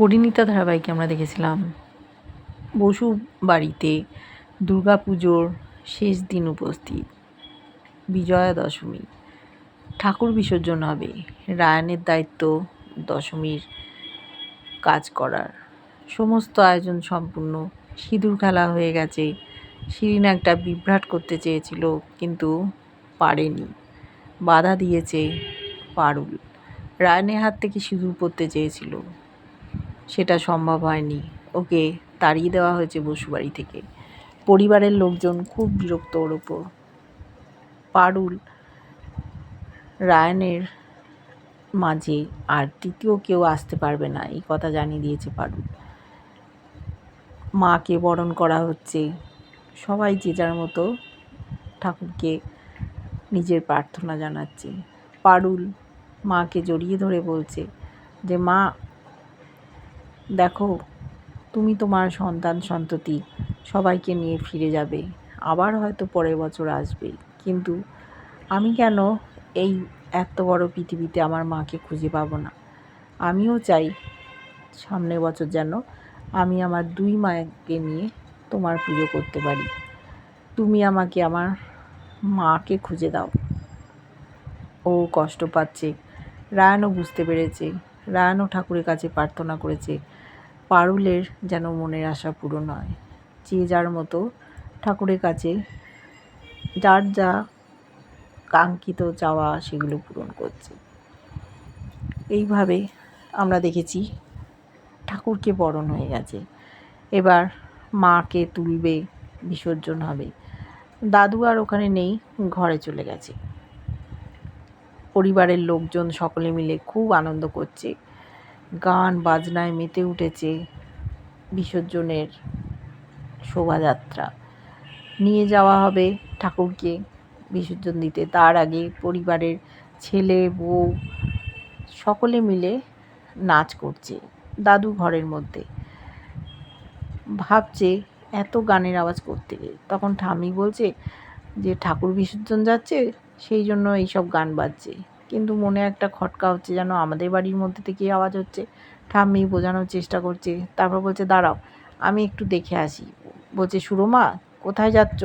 পরিণীতা ধারাবাহিকে আমরা দেখেছিলাম। বসু বাড়িতে পুজোর শেষ দিন উপস্থিত। বিজয়া দশমী। ঠাকুর বিসর্জন হবে। রায়নের দায়িত্ব দশমীর কাজ করার। সমস্ত আয়োজন সম্পূর্ণ। সিঁদুর খেলা হয়ে গেছে। শিরিন একটা বিভ্রাট করতে চেয়েছিল, কিন্তু পারেনি। বাধা দিয়েছে পারুল। রায়নের হাত থেকে সিঁদুর পরতে চেয়েছিল। সেটা সম্ভব হয়নি। ওকে তাড়িয়ে দেওয়া হয়েছে বসুবাড়ি থেকে। পরিবারের লোকজন খুব বিরক্ত ওর ওপর। পারুল, রায়নের মাঝে আর তৃতীয় কেউ আসতে পারবে না, এই কথা জানিয়ে দিয়েছে পারুল। মাকে বরণ করা হচ্ছে। সবাই যে যার মতো ঠাকুরকে নিজের প্রার্থনা জানাচ্ছে। পারুল মাকে জড়িয়ে ধরে বলছে যে, মা দেখো, তুমি তোমার সন্তান, সন্ততি, সবাইকে নিয়ে ফিরে যাবে। আবার হয়তো পরের বছর আসবে। কিন্তু আমি কেন এই এত বড় পৃথিবীতে আমার মাকে খুঁজে পাবো না? আমিও চাই সামনের বছর যেন আমি আমার দুই মাকে নিয়ে তোমার পুজো করতে পারি। তুমি আমাকে আমার মাকে খুঁজে দাও। ও কষ্ট পাচ্ছে। রায়নও বুঝতে পেরেছে। রায়নও ঠাকুরের কাছে প্রার্থনা করেছে। পারুলের যেন মনের আশা পূরণ হয়। যে যার মতো ঠাকুরের কাছে যার যা কাঙ্ক্ষিত চাওয়া সেগুলো পূরণ করছে। এইভাবে আমরা দেখেছি ঠাকুরকে বরণ হয়ে গেছে। এবার মাকে তুলবে, বিসর্জন হবে। দাদু আর ওখানে নেই, ঘরে চলে গেছে। পরিবারের লোকজন সকলে মিলে খুব আনন্দ করছে। গান, বাজনায় মেতে উঠেছে বিসর্জনের শোভাযাত্রা। নিয়ে যাওয়া হবে ঠাকুরকে বিসর্জন দিতে। তার আগে পরিবারের ছেলে, বউ সকলে মিলে নাচ করছে দাদু ঘরের মধ্যে। ভাবছে এত গানের আওয়াজ করতে তখন ঠামি বলছে যে, ঠাকুর বিসর্জন যাচ্ছে, সেই জন্য এইসব গান বাজছে। কিন্তু মনে একটা খটকা হচ্ছে যেন আমাদের বাড়ির মধ্যে থেকে আওয়াজ হচ্ছে। ঠাম্মি বোঝানোর চেষ্টা করছে, তারপর বলছে, দাঁড়াও, আমি একটু দেখে আসি। বলছে, সুরমা, কোথায় যাচ্ছ?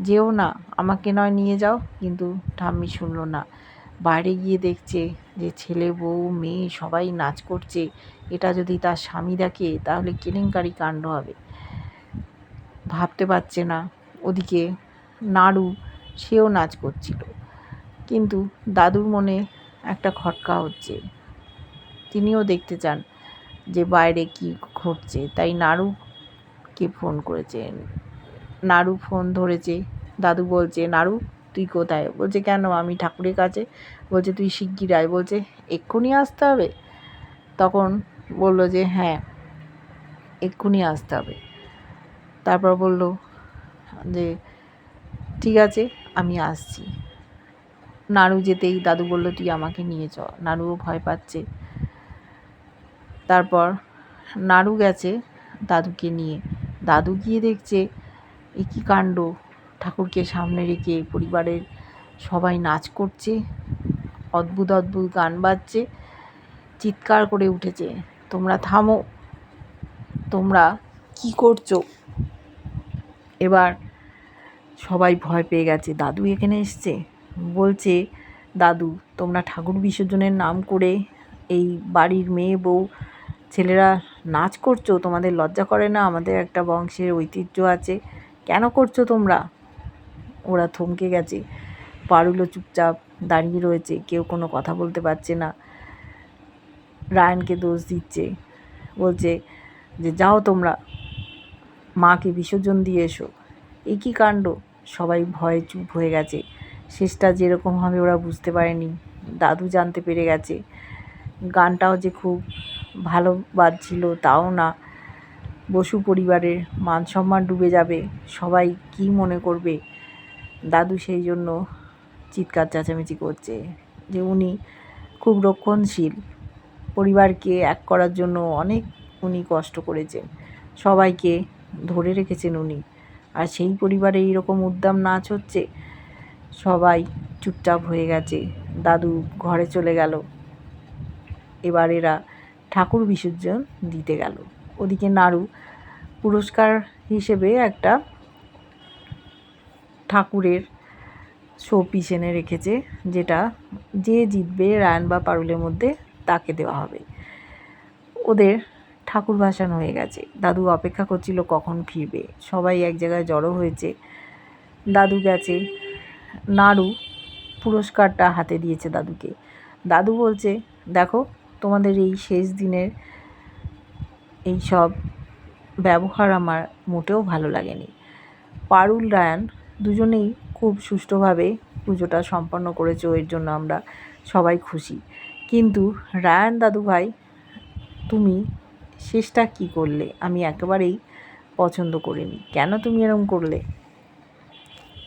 যেও না, আমাকে নয় নিয়ে যাও। কিন্তু ঠাম্মি শুনলো না। বাইরে গিয়ে দেখছে যে ছেলে, বউ, মেয়ে সবাই নাচ করছে। এটা যদি তার স্বামী দেখে, তাহলে কেলেঙ্কারি কাণ্ড হবে। ভাবতে পারছে না। ওদিকে নাড়ু, সেও নাচ করছিল। কিন্তু দাদুর মনে একটা খটকা হচ্ছে। তিনিও দেখতে চান যে বাইরে কি ঘটছে। তাই নাড়ুকে ফোন করেছেন। নাড়ু ফোন ধরেছে। দাদু বলছে নাড়ু তুই কোথায়? বলছে, কেন? আমি ঠাকুরের কাছে। বলছে, তুই শিগগির আয়। বলছে, এক্ষুনি আসতে হবে? তখন বলল যে হ্যাঁ এক্ষুনি আসতে হবে। তারপর বলল যে, ঠিক আছে, আমি আসছি। নাড়ু যেতেই দাদু বলল, তুই আমাকে নিয়ে চ। নাড়ুও ভয় পাচ্ছে। তারপর নাড়ু গেছে দাদুকে নিয়ে। দাদু গিয়ে দেখছে, এ কী কাণ্ড? ঠাকুরকে সামনে রেখে পরিবারের সবাই নাচ করছে, অদ্ভুত অদ্ভুত গান বাজছে, চিৎকার করে উঠেছে। তোমরা থামো, তোমরা কি করছ? এবার সবাই ভয় পেয়ে গেছে। দাদু এখানে এসছে? বলছে, দাদু, তোমরা ঠাকুর বিসর্জনের নাম করে এই বাড়ির মেয়ে বউ, ছেলেরা নাচ করছ? তোমাদের লজ্জা করে না? আমাদের একটা বংশের ঐতিহ্য আছে। কেন করছ তোমরা? ওরা থমকে গেছে। পারুলো চুপচাপ দাঁড়িয়ে রয়েছে। কেউ কোনো কথা বলতে পারছে না। রায়নকে দোষ দিচ্ছে। বলছে যে, যাও তোমরা, মাকে বিসর্জন দিয়ে এসো। এ কী কাণ্ড? সবাই ভয়ে চুপ হয়ে গেছে। শেষটা যেরকম হবে ওরা বুঝতে পারেনি। দাদু জানতে পেরে গেছে। গানটাও যে খুব ভালো বাজছিল তাও না। বসু পরিবারের মান সম্মান ডুবে যাবে। সবাই কি মনে করবে? দাদু সেই জন্য চিৎকার চেঁচামেচি করছে যে উনি খুব রক্ষণশীল। পরিবারকে এক করার জন্য অনেক উনি কষ্ট করেছেন। সবাইকে ধরে রেখেছেন উনি। আর সেই পরিবারে এইরকম উদ্দাম নাচ হচ্ছে সবাই চুপচাপ হয়ে গেছে। দাদু ঘরে চলে গেল। এবার এরা ঠাকুর বিসর্জন দিতে গেল। ওদিকে নাড়ু পুরস্কার হিসেবে একটা ঠাকুরের শো পিস এনে রেখেছে, যেটা যে জিতবে রায়ন বা পারুলের মধ্যে তাকে দেওয়া হবে। ওদের ঠাকুর ভাসান হয়ে গেছে। দাদু অপেক্ষা করছিল কখন ফিরবে। সবাই এক জায়গায় জড়ো হয়েছে। দাদু গেছে নাড়ু পুরস্কারটা হাতে দিয়েছে দাদুকে। দাদু বলছে, দেখো, তোমাদের এই শেষ দিনের এই সব ব্যবহার আমার মোটেও ভালো লাগেনি। পারুল, রায়ান দুজনেই খুব সুষ্ঠুভাবে পুজোটা সম্পন্ন করেছে, এর জন্য আমরা সবাই খুশি। কিন্তু রায়ান দাদু ভাই তুমি শেষটা কি করলে? আমি একেবারেই পছন্দ করিনি। কেন তুমি এরকম করলে?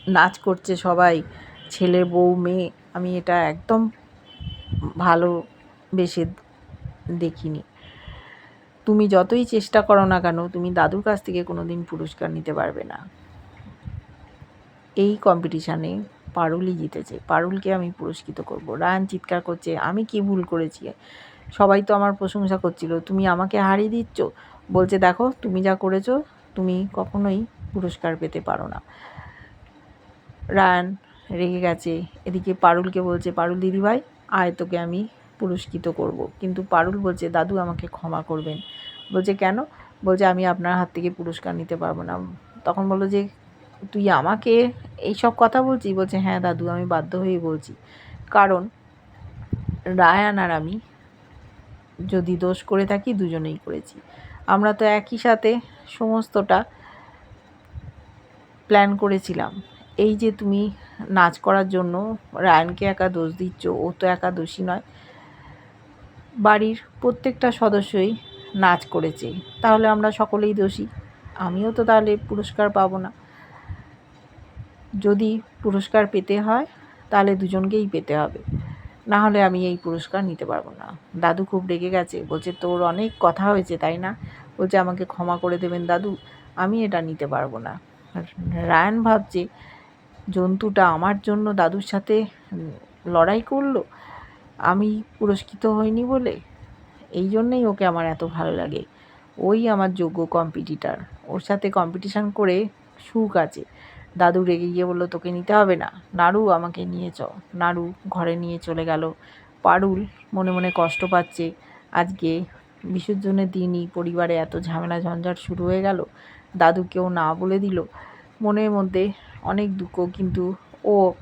নাচ করছে সবাই, ছেলে, বউ, মেয়ে, আমি এটা একদম ভালো বেশে দেখিনি। তুমি যতই চেষ্টা করো না কেন, তুমি দাদুর কাছ থেকে কোনো দিন পুরস্কার নিতে পারবে না। এই কম্পিটিশানে পারুলই জিতেছে। পারুলকে আমি পুরস্কৃত করব। রায়ান চিৎকার করছে, আমি কি ভুল করেছি? সবাই তো আমার প্রশংসা করছিল, তুমি আমাকে হারিয়ে দিচ্ছ? বলছে, দেখো, তুমি যা করেছ, তুমি কখনোই পুরস্কার পেতে পারো না। রায়ান রেগে গেছে। এদিকে পারুলকে বলছে, পারুল দিদিভাই, আয় তোকে আমি পুরস্কৃত করব। কিন্তু পারুল বলছে, দাদু আমাকে ক্ষমা করবেন। বলছে, কেন? বলছে, আমি আপনার হাত থেকে পুরস্কার নিতে পারব না। তখন বলল যে, তুই আমাকে এই সব কথা বলছি বলছে হ্যাঁ দাদু, আমি বাধ্য হয়ে বলছি। কারণ রায়ান আর আমি যদি দোষ করে থাকি, দুজনেই করেছি। আমরা তো একই সাথে সমস্তটা প্ল্যান করেছিলাম। এই যে তুমি নাচ করার জন্য রায়ানকে একা দোষ দিচ্ছ, ও তো একা দোষী নয়। বাড়ির প্রত্যেকটা সদস্যই নাচ করেছে। তাহলে আমরা সকলেই দোষী। আমিও তো তাহলে পুরস্কার পাবো না। যদি পুরস্কার পেতে হয়, তাহলে দুজনকেই পেতে হবে। না হলে আমি এই পুরস্কার নিতে পারব না। দাদু খুব রেগে গেছে। বলছে, তোর অনেক কথা হয়েছে, তাই না? বলছে, আমাকে ক্ষমা করে দেবেন, দাদু। আমি এটা নিতে পারব না। রায়ান ভাবছে জন্তুটা আমার জন্য দাদুর সাথে লড়াই করল, আমি পুরস্কৃত হইনি বলে। এই জন্যেই ওকে আমার এত ভালো লাগে। ওই আমার যোগ্য কম্পিটিটার ওর সাথে কম্পিটিশান করে সুখ আছে। দাদু রেগে গিয়ে বলল, তোকে নিতে হবে না। নাড়ু আমাকে নিয়ে চ নাড়ু ঘরে নিয়ে চলে গেল। পারুল মনে মনে কষ্ট পাচ্ছে। আজকে বিসর্জনের দিনই পরিবারে এত ঝামেলা ঝঞ্ঝাট শুরু হয়ে গেল। দাদুকেও না বলে দিল। মনের মধ্যে অনেক দুঃখ, কিন্তু ও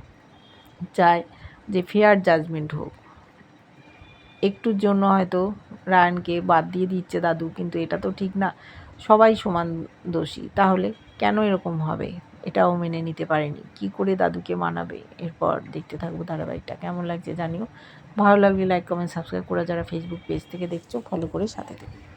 চায় যে ফেয়ার জাজমেন্ট হোক। একটুর জন্য হয়তো রায়ানকে বাদ দিয়ে দিচ্ছে দাদু, কিন্তু এটা তো ঠিক না। সবাই সমান দোষী। তাহলে কেন এরকম হবে? এটাও মেনে নিতে পারেনি। কি করে দাদুকে মানাবে? এরপর দেখতে থাকব ধারাবাহিকটা। কেমন লাগছে জানিও। ভালো লাগলে লাইক কমেন্ট সাবস্ক্রাইব করে যারা ফেসবুক পেজ থেকে দেখছ ফলো করে সাথে থেকে।